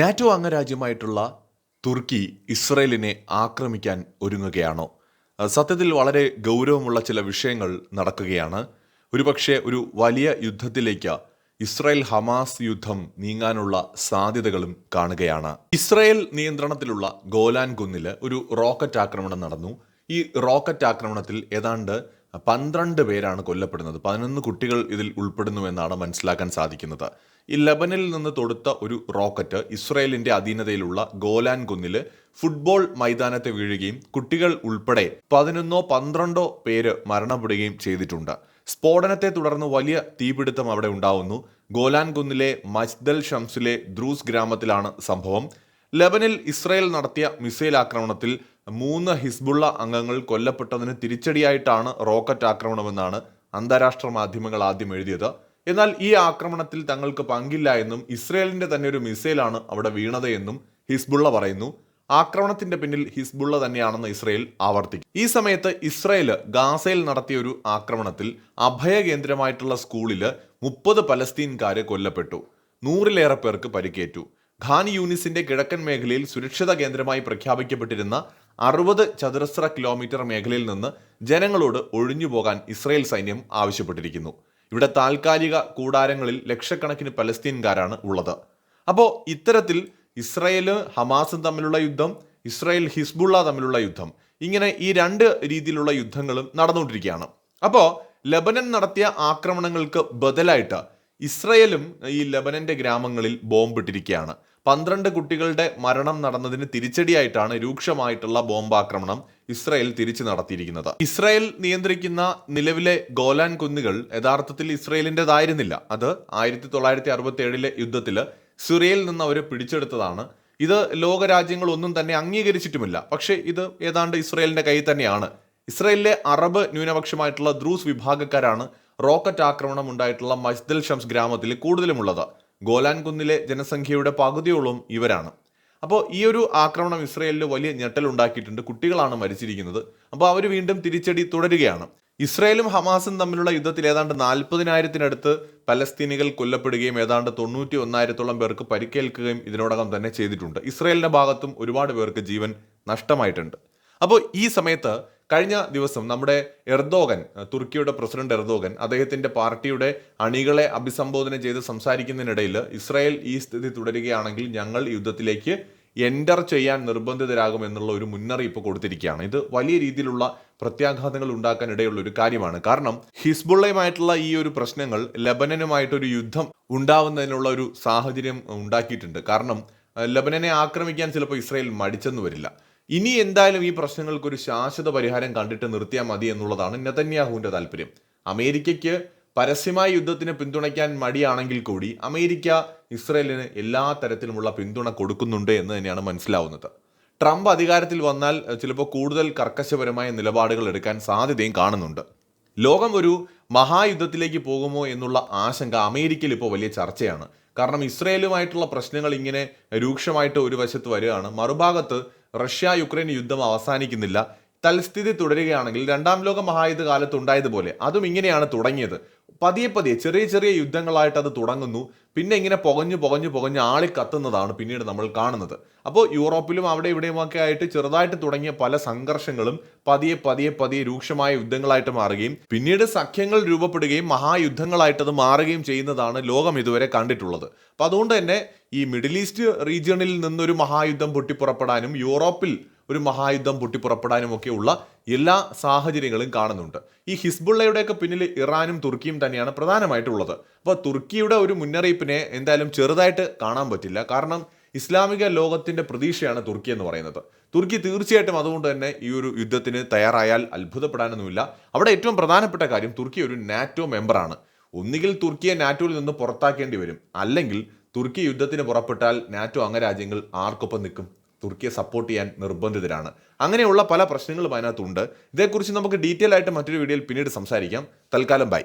NATO അംഗരാജ്യമായിട്ടുള്ള തുർക്കി ഇസ്രയേലിനെ ആക്രമിക്കാൻ ഒരുങ്ങുകയാണോ? സത്യത്തിൽ വളരെ ഗൗരവമുള്ള ചില വിഷയങ്ങൾ നടക്കുകയാണ്. ഒരുപക്ഷെ ഒരു വലിയ യുദ്ധത്തിലേക്ക് ഇസ്രായേൽ ഹമാസ് യുദ്ധം നീങ്ങാനുള്ള സാധ്യതകളും കാണുകയാണ്. ഇസ്രായേൽ നിയന്ത്രണത്തിലുള്ള ഗോലാൻ കുന്നിൽ ഒരു റോക്കറ്റ് ആക്രമണം നടന്നു. ഈ റോക്കറ്റ് ആക്രമണത്തിൽ ഏതാണ്ട് പന്ത്രണ്ട് പേരാണ് കൊല്ലപ്പെടുന്നത്. പതിനൊന്ന് കുട്ടികൾ ഇതിൽ ഉൾപ്പെടുന്നുവെന്നാണ് മനസ്സിലാക്കാൻ സാധിക്കുന്നത്. ഈ ലബനിൽ നിന്ന് തൊടുത്ത ഒരു റോക്കറ്റ് ഇസ്രയേലിന്റെ അധീനതയിലുള്ള ഗോലാൻ കുന്നിൽ ഫുട്ബോൾ മൈതാനത്തെ വീഴുകയും കുട്ടികൾ ഉൾപ്പെടെ പതിനൊന്നോ പന്ത്രണ്ടോ പേര് മരണപ്പെടുകയും ചെയ്തിട്ടുണ്ട്. സ്ഫോടനത്തെ തുടർന്ന് വലിയ തീപിടുത്തം അവിടെ ഉണ്ടാവുന്നു. ഗോലാൻ കുന്നിലെ മജ്ദൽ ഷംസിലെ ദ്രൂസ് ഗ്രാമത്തിലാണ് സംഭവം. ലബനിൽ ഇസ്രയേൽ നടത്തിയ മിസൈൽ ആക്രമണത്തിൽ മൂന്ന് ഹിസ്ബുള്ള അംഗങ്ങൾ കൊല്ലപ്പെട്ടതിന് തിരിച്ചടിയായിട്ടാണ് റോക്കറ്റ് ആക്രമണമെന്നാണ് അന്താരാഷ്ട്ര മാധ്യമങ്ങൾ ആദ്യം എഴുതിയത്. എന്നാൽ ഈ ആക്രമണത്തിൽ തങ്ങൾക്ക് പങ്കില്ല എന്നും ഇസ്രയേലിന്റെ തന്നെ ഒരു മിസൈലാണ് അവിടെ വീണത് എന്നും ഹിസ്ബുള്ള പറയുന്നു. ആക്രമണത്തിന്റെ പിന്നിൽ ഹിസ്ബുള്ള തന്നെയാണെന്ന് ഇസ്രയേൽ ആവർത്തിക്കും. ഈ സമയത്ത് ഇസ്രായേൽ ഗാസയിൽ നടത്തിയ ഒരു ആക്രമണത്തിൽ അഭയ കേന്ദ്രമായിട്ടുള്ള സ്കൂളിൽ മുപ്പത് പലസ്തീൻകാരെ കൊല്ലപ്പെട്ടു. നൂറിലേറെ പേർക്ക് പരിക്കേറ്റു. ഖാൻ യൂനിസിന്റെ കിഴക്കൻ മേഖലയിൽ സുരക്ഷിത കേന്ദ്രമായി പ്രഖ്യാപിക്കപ്പെട്ടിരുന്ന അറുപത് ചതുരശ്ര കിലോമീറ്റർ മേഖലയിൽ നിന്ന് ജനങ്ങളോട് ഒഴിഞ്ഞു പോകാൻ ഇസ്രയേൽ സൈന്യം ആവശ്യപ്പെട്ടിരിക്കുന്നു. ഇവിടെ താൽക്കാലിക കൂടാരങ്ങളിൽ ലക്ഷക്കണക്കിന് പലസ്തീൻകാരാണ് ഉള്ളത്. അപ്പോൾ ഇത്തരത്തിൽ ഇസ്രയേൽ ഹമാസും തമ്മിലുള്ള യുദ്ധം ഇസ്രായേൽ ഹിസ്ബുള്ള തമ്മിലുള്ള യുദ്ധം ഇങ്ങനെ ഈ രണ്ട് രീതിയിലുള്ള യുദ്ധങ്ങളും നടന്നുകൊണ്ടിരിക്കുകയാണ്. അപ്പോൾ ലബനൻ നടത്തിയ ആക്രമണങ്ങൾക്ക് ബദലായിട്ട് ഇസ്രയേലും ഈ ലബനന്റെ ഗ്രാമങ്ങളിൽ ബോംബിട്ടിരിക്കുകയാണ്. പന്ത്രണ്ട് കുട്ടികളുടെ മരണം നടന്നതിന് തിരിച്ചടിയായിട്ടാണ് രൂക്ഷമായിട്ടുള്ള ബോംബാക്രമണം ഇസ്രായേൽ തിരിച്ചു നടത്തിയിരിക്കുന്നത്. ഇസ്രായേൽ നിയന്ത്രിക്കുന്ന നിലവിലെ ഗോലാൻ കുന്നുകൾ യഥാർത്ഥത്തിൽ ഇസ്രായേലിന്റെതായിരുന്നില്ല. അത് ആയിരത്തി തൊള്ളായിരത്തി അറുപത്തി ഏഴിലെ യുദ്ധത്തിൽ സിറിയയിൽ നിന്ന് അവർ പിടിച്ചെടുത്തതാണ്. ഇത് ലോകരാജ്യങ്ങളൊന്നും തന്നെ അംഗീകരിച്ചിട്ടുമില്ല. പക്ഷേ ഇത് ഏതാണ്ട് ഇസ്രായേലിന്റെ കയ്യിൽ തന്നെയാണ്. ഇസ്രായേലിലെ അറബ് ന്യൂനപക്ഷമായിട്ടുള്ള ദ്രൂസ് വിഭാഗക്കാരാണ് റോക്കറ്റ് ആക്രമണം ഉണ്ടായിട്ടുള്ള മസ്ദൽ ഷംസ് ഗ്രാമത്തിൽ കൂടുതലുമുള്ളത്. ഗോലാൻ കുന്നിലെ ജനസംഖ്യയുടെ പകുതിയോളം ഇവരാണ്. അപ്പോൾ ഈ ഒരു ആക്രമണം ഇസ്രയേലിൽ വലിയ ഞെട്ടലുണ്ടാക്കിയിട്ടുണ്ട്. കുട്ടികളാണ് മരിച്ചിരിക്കുന്നത്. അപ്പോൾ അവർ വീണ്ടും തിരിച്ചടി തുടരുകയാണ്. ഇസ്രയേലും ഹമാസും തമ്മിലുള്ള യുദ്ധത്തിൽ ഏതാണ്ട് നാൽപ്പതിനായിരത്തിനടുത്ത് പലസ്തീനികൾ കൊല്ലപ്പെടുകയും ഏതാണ്ട് തൊണ്ണൂറ്റി ഒന്നായിരത്തോളം പേർക്ക് പരിക്കേൽക്കുകയും ഇതിനോടകം തന്നെ ചെയ്തിട്ടുണ്ട്. ഇസ്രയേലിന്റെ ഭാഗത്തും ഒരുപാട് പേർക്ക് ജീവൻ നഷ്ടമായിട്ടുണ്ട്. അപ്പോൾ ഈ സമയത്ത് കഴിഞ്ഞ ദിവസം നമ്മുടെ എർദോഗൻ തുർക്കിയുടെ പ്രസിഡന്റ് എർദോഗൻ അദ്ദേഹത്തിന്റെ പാർട്ടിയുടെ അണികളെ അഭിസംബോധന ചെയ്ത് സംസാരിക്കുന്നതിനിടയിൽ ഇസ്രായേൽ ഈ സ്ഥിതി തുടരുകയാണെങ്കിൽ ഞങ്ങൾ യുദ്ധത്തിലേക്ക് എന്റർ ചെയ്യാൻ നിർബന്ധിതരാകും എന്നുള്ള ഒരു മുന്നറിയിപ്പ് കൊടുത്തിരിക്കുകയാണ്. ഇത് വലിയ രീതിയിലുള്ള പ്രത്യാഘാതങ്ങൾ ഉണ്ടാക്കാൻ ഇടയുള്ള ഒരു കാര്യമാണ്. കാരണം ഹിസ്ബുള്ളയുമായിട്ടുള്ള ഈ ഒരു പ്രശ്നങ്ങൾ ലബനനുമായിട്ടൊരു യുദ്ധം ഉണ്ടാവുന്നതിനുള്ള ഒരു സാഹചര്യം ഉണ്ടാക്കിയിട്ടുണ്ട്. കാരണം ലബനനെ ആക്രമിക്കാൻ ചിലപ്പോൾ ഇസ്രായേൽ മടിച്ചെന്ന് വരില്ല. ഇനി എന്തായാലും ഈ പ്രശ്നങ്ങൾക്ക് ഒരു ശാശ്വത പരിഹാരം കണ്ടിട്ട് നിർത്തിയാൽ മതി എന്നുള്ളതാണ് നെതന്യാഹുവിന്റെ താല്പര്യം. അമേരിക്കയ്ക്ക് പരസ്യമായ യുദ്ധത്തിന് പിന്തുണയ്ക്കാൻ മടിയാണെങ്കിൽ കൂടി അമേരിക്ക ഇസ്രയേലിന് എല്ലാ തരത്തിലുമുള്ള പിന്തുണ കൊടുക്കുന്നുണ്ട് എന്ന് തന്നെയാണ് മനസ്സിലാവുന്നത്. ട്രംപ് അധികാരത്തിൽ വന്നാൽ ചിലപ്പോൾ കൂടുതൽ കർക്കശപരമായ നിലപാടുകൾ എടുക്കാൻ സാധ്യതയും കാണുന്നുണ്ട്. ലോകം ഒരു മഹായുദ്ധത്തിലേക്ക് പോകുമോ എന്നുള്ള ആശങ്ക അമേരിക്കയിൽ ഇപ്പോൾ വലിയ ചർച്ചയാണ്. കാരണം ഇസ്രയേലുമായിട്ടുള്ള പ്രശ്നങ്ങൾ ഇങ്ങനെ രൂക്ഷമായിട്ട് ഒരു വശത്ത് വരികയാണ്. മറുഭാഗത്ത് റഷ്യ യുക്രൈൻ യുദ്ധം അവസാനിക്കുന്നില്ല. തൽസ്ഥിതി തുടരുകയാണെങ്കിൽ രണ്ടാം ലോക മഹായുദ്ധ കാലത്ത് ഉണ്ടായതുപോലെ അതും ഇങ്ങനെയാണ് തുടങ്ങിയത്. പതിയെ പതിയെ ചെറിയ ചെറിയ യുദ്ധങ്ങളായിട്ട് അത് തുടങ്ങുന്നു. പിന്നെ ഇങ്ങനെ പുകഞ്ഞു പുകഞ്ഞു പുകഞ്ഞു ആളി കത്തുന്നതാണ് പിന്നീട് നമ്മൾ കാണുന്നത്. അപ്പോൾ യൂറോപ്പിലും അവിടെ ഇവിടെയുമൊക്കെ ആയിട്ട് ചെറുതായിട്ട് തുടങ്ങിയ പല സംഘർഷങ്ങളും പതിയെ പതിയെ പതിയെ രൂക്ഷമായ യുദ്ധങ്ങളായിട്ട് മാറുകയും പിന്നീട് സഖ്യങ്ങൾ രൂപപ്പെടുകയും മഹായുദ്ധങ്ങളായിട്ട് അത് മാറുകയും ചെയ്യുന്നതാണ് ലോകം ഇതുവരെ കണ്ടിട്ടുള്ളത്. അപ്പം അതുകൊണ്ട് തന്നെ ഈ മിഡിൽ ഈസ്റ്റ് റീജിയണിൽ നിന്നൊരു മഹായുദ്ധം പൊട്ടിപ്പുറപ്പെടാനും യൂറോപ്പിൽ ഒരു മഹായുദ്ധം പൊട്ടിപ്പുറപ്പെടാനും ഒക്കെയുള്ള എല്ലാ സാഹചര്യങ്ങളും കാണുന്നുണ്ട്. ഈ ഹിസ്ബുള്ളയുടെയൊക്കെ പിന്നിൽ ഇറാനും തുർക്കിയും തന്നെയാണ് പ്രധാനമായിട്ടുള്ളത്. അപ്പോൾ തുർക്കിയുടെ ഒരു മുന്നറിയിപ്പിനെ എന്തായാലും ചെറുതായിട്ട് കാണാൻ പറ്റില്ല. കാരണം ഇസ്ലാമിക ലോകത്തിന്റെ പ്രതീക്ഷയാണ് തുർക്കി എന്ന് പറയുന്നത്. തുർക്കി തീർച്ചയായിട്ടും അതുകൊണ്ട് തന്നെ ഈ ഒരു യുദ്ധത്തിന് തയ്യാറായാൽ അത്ഭുതപ്പെടാനൊന്നുമില്ല. അവിടെ ഏറ്റവും പ്രധാനപ്പെട്ട കാര്യം തുർക്കി ഒരു നാറ്റോ മെമ്പറാണ്. ഒന്നുകിൽ തുർക്കിയെ നാറ്റോയിൽ നിന്ന് പുറത്താക്കേണ്ടി വരും. അല്ലെങ്കിൽ തുർക്കി യുദ്ധത്തിന് പുറപ്പെട്ടാൽ നാറ്റോ അംഗരാജ്യങ്ങൾ ആർക്കൊപ്പം നിൽക്കും തുർക്കിയെ സപ്പോർട്ട് ചെയ്യാൻ നിർബന്ധിതരാണ്. അങ്ങനെയുള്ള പല പ്രശ്നങ്ങളും അതിനകത്തുണ്ട്. ഇതേക്കുറിച്ച് നമുക്ക് ഡീറ്റെയിൽ ആയിട്ട് മറ്റൊരു വീഡിയോയിൽ പിന്നീട് സംസാരിക്കാം. തൽക്കാലം ബൈ